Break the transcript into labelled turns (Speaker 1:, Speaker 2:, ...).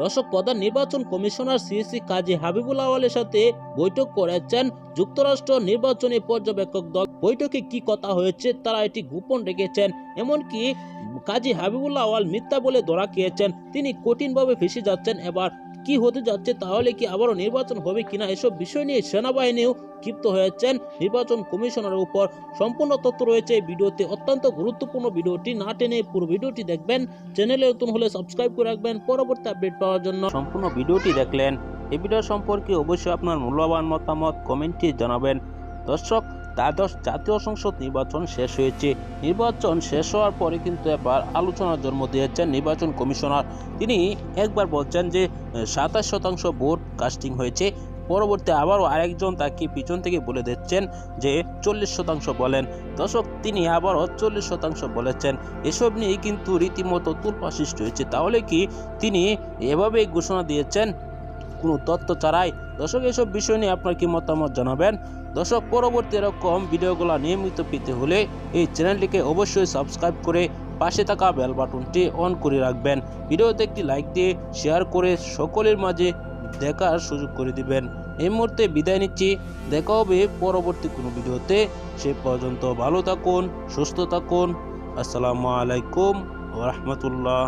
Speaker 1: দর্শক প্রধান নির্বাচন কমিশনার সিএসি কাজী হাবিবুল আওয়ালের সাথে বৈঠক করেছেন যুক্তরাষ্ট্র নির্বাচনী পর্যবেক্ষক দল। বৈঠকে কি কথা হয়েছে তারা এটি গোপন রেখেছেন, এমনকি কাজী হাবিবুল্লাহ আওয়াল মিথ্যা বলে ধরা খেয়েছেন। তিনি কঠিনভাবে ফেসে যাচ্ছেন এবার। কি হতে যাচ্ছে তাহলে কি আবারও নির্বাচন হবে কিনা এসব বিষয় নিয়ে সেনাবাহিনীও ক্ষিপ্ত হয়েছেন নির্বাচন কমিশনের উপর। সম্পূর্ণ তথ্য রয়েছে এই ভিডিওতে। অত্যন্ত গুরুত্বপূর্ণ ভিডিওটি না টেনে পুরো ভিডিওটি দেখবেন। চ্যানেলে নতুন হলে সাবস্ক্রাইব করে রাখবেন। পরবর্তী আপডেট পাওয়ার জন্য। সম্পূর্ণ ভিডিওটি দেখলেন। এই ভিডিও সম্পর্কে অবশ্যই আপনার মূল্যবান মতামত কমেন্টে জানাবেন। দর্শক দ্বাদশ জাতীয় সংসদ নির্বাচন শেষ হয়েছে। নির্বাচন শেষ হওয়ার পরে কিন্তু এবার আলোচনার জন্ম দিয়েছেন নির্বাচন কমিশনার। তিনি একবার বলছেন যে সাতাশ শতাংশ ভোট কাস্টিং হয়েছে। পরবর্তী আবারও আরেকজন তাকে পিছন থেকে বলে দিচ্ছেন যে, চল্লিশ শতাংশ বলেন। দর্শক, তিনি আবারও চল্লিশ শতাংশ বলেছেন। এসব নিয়ে কিন্তু রীতিমতো তুলপা সৃষ্টি হয়েছে। তাহলে কি তিনি এভাবেই ঘোষণা দিয়েছেন? কোনো তথ্য ছাড়াই দর্শক, এসব বিষয় নিয়ে আপনার কি মতামত জানাবেন? দর্শক, পরবর্তী এরকম ভিডিওগুলো নিয়মিত পেতে হলে এই চ্যানেলটিকে অবশ্যই সাবস্ক্রাইব করে পাশে থাকা বেল বাটনটি অন করে রাখবেন। ভিডিওতে একটি লাইক দিয়ে শেয়ার করে সকলের মাঝে দেখার সুযোগ করে দিবেন। এই মুহূর্তে বিদায় নিচ্ছি। দেখা হবে পরবর্তী কোনো ভিডিওতে। সে পর্যন্ত ভালো থাকুন, সুস্থ থাকুন। আসসালামু আলাইকুম রহমতুল্লাহ।